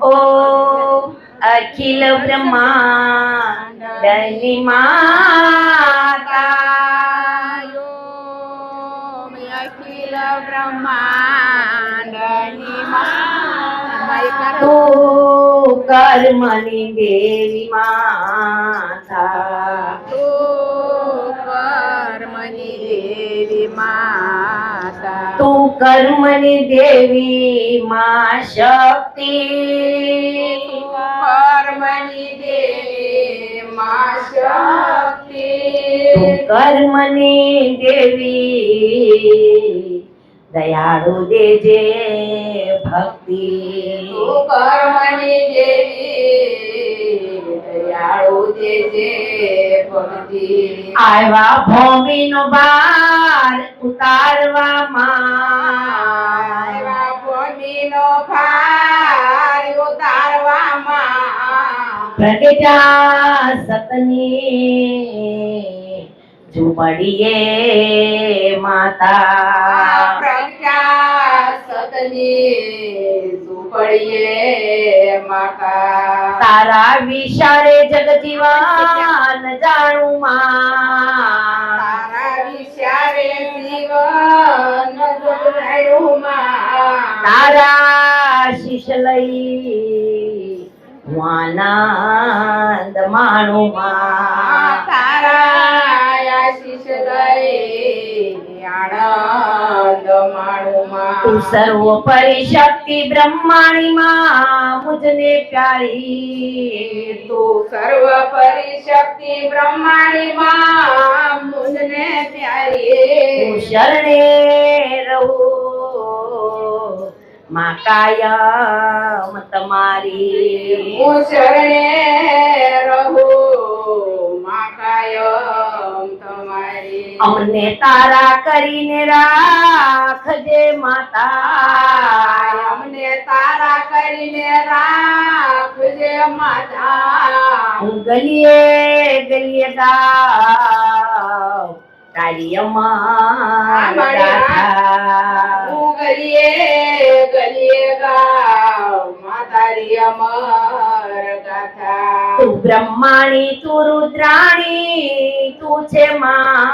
ઓ અખિલ બ્રહ્માંડની માતા અખિલ બ્રહ્માંડની તું કર્મની દેવી માતા તું કર્મની દેવી માતા તું કર્મની દેવી માં શક્તિ. કર્મની દેવી મા શક્તિ. કર્મની દેવી દયાળુ દેજે ભક્તિ. તું કર્મની દેવી દયાળુ દેજે ભક્તિ. આવ્યા ભૂમિનો ભાર ઉતારવામાં પ્રગટા સતની. ઝુંપડીએ માતા. પ્રગટા સતની ઝુંપડીએ માતા. તારા વિશાળે જગજીવન જાણું માં. તારા વિશારે જીવન જાણું માં. તારા શિષ લઈ હું આનંદ માણું માં તારા આશીષ લઈ આનંદ માણું માં તું સર્વોપરી શક્તિ બ્રહ્માણી માં મુજને પ્યારી. તું સર્વ પરિશક્તિ બ્રહ્માણી માં મુજને પ્યારી. તું શરણે રહું. માં કાયમ તમારી. હું શરણે રહું માં કાયમ તમારી. અમને તારા કરીને રાખજે માતા. અમને તારા કરીને રાખજે માતા. હું ગલીએ ગલીએ ગાવ તારી અમાર હું ગલીએ તું બ્રહ્માણી તું રુદ્રાણી તું છે માં.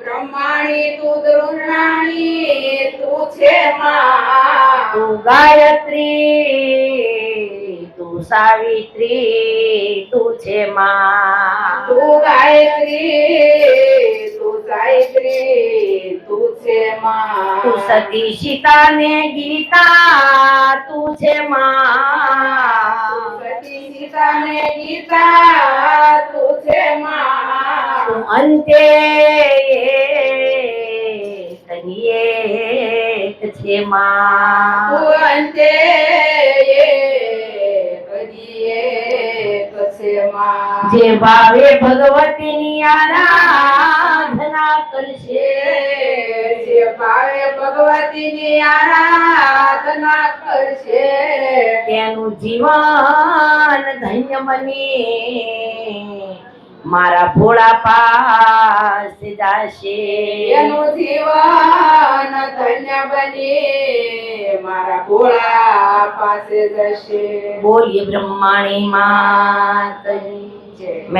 બ્રહ્માણી તું રુદ્રાણી તું છે માં. તું ગાયત્રી તું સાવિત્રી તું છે માં. તું ગાયત્રી સતી સીતા ને ગીતા તું છે માં. સતી સીતા ને ગીતા તું છે માં. તું અંતે તનીએ છે માં. તું અંતે જે ભાવે ભગવતીની આરાધના કરશે. તેનું જીવન ધન્ય બને. મારા ભોળા પાસે જાશે. એનું જીવન ધન્ય બને. મારા ભોળા પાસે જશે. બોલીએ બ્રહ્માણી માતની જય.